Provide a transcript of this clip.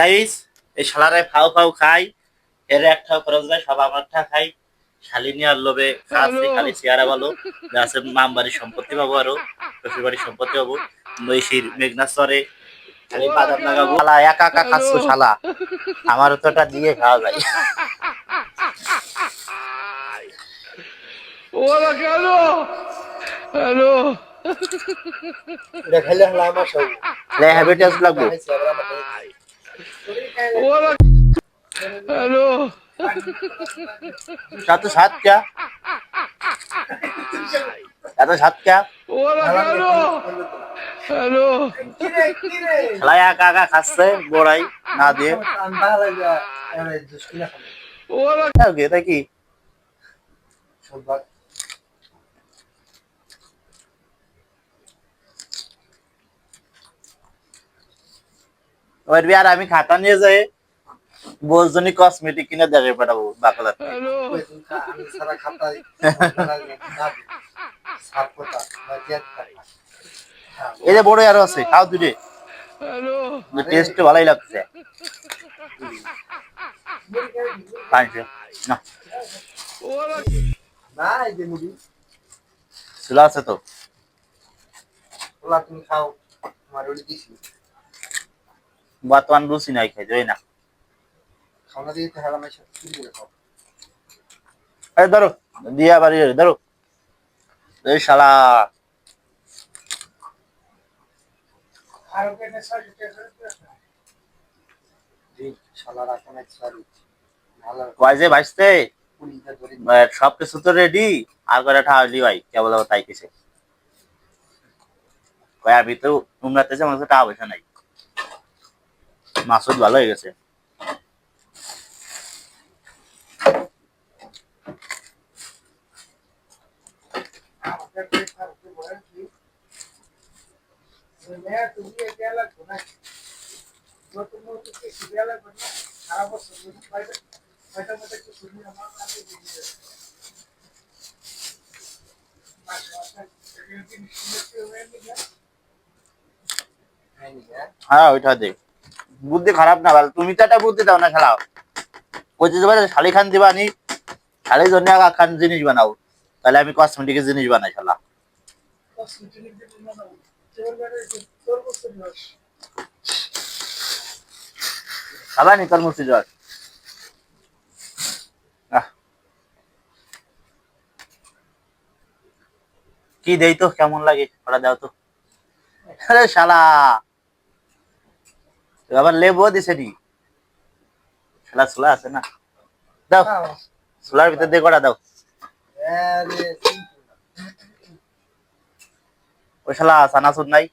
Guys এই শালারে ফাউ ফাউ খাই এর একটা খরচ নাই সব আমারটা খাই। শালিনী আর লোভে খাচ্ছি খালি চেয়ারা ভালো। আছে মাম বাড়ির সম্পত্তি পাবো আরও শ্বশুর বাড়ির সম্পত্তি পাবো। নৈশির খালি বাদাম লাগাবো। শালা একা একা খাচ্ছ শালা। আমারও তো ওটা দিয়ে খাওয়া যায়. এটা হলো আমার সব হ্যাবিটাস লাগবো। Aló. সাত সাত ক্যা এত সাত. কিরে, কিরে? শালা একা একা খাচ্ছে গোড়াই না দিয়ে. এটা কি ওর বিয়ার আমি খাতা নিয়ে যাই। বোঝনি কসমেটিক কিনে দেখে পাঠাবো বাকলার এই যে বড় আরও আছে খাও দুটে. টেস্ট ভালোই লাগছে। যে আছে তো। তুমি খাও, আমার দিছি। বর্তমান না? খাওনা দিয়ে তো হেলাম এসে, করে খাও। আরে ধরো দিয়া বাড়ি ধরো। এই শালা। সারি। কয় যে পুলিশদের সব কিছু তো রেডি আর করে ভাই কেবল তাই কিছু কয় আমি তো উমরাতে যে আমার টাকা পয়সা নাই। মাসুদ ভালো হয়ে গেছে। হ্যাঁ ওইটা দে। বুদ্ধি খারাপ না ভালো তুমি তো একটা বুদ্ধি দাও না খেলাও কইতে দেবে শালি খান দিবা নি, শালির জন্য খান জিনিস বানাও। তাহলে আমি কসমেটিকের জিনিস বানাই, শালা। খাবা নি তোর মুসি জল? কি দেই তো, কেমন লাগে? ওটা দাও তো। শালা! আবার লেবু দিছে নি। শালা সোলা আছে না। দাও সোলার ভিতর দিয়ে কটা দাও। ওই শালা সানাসুর নাই।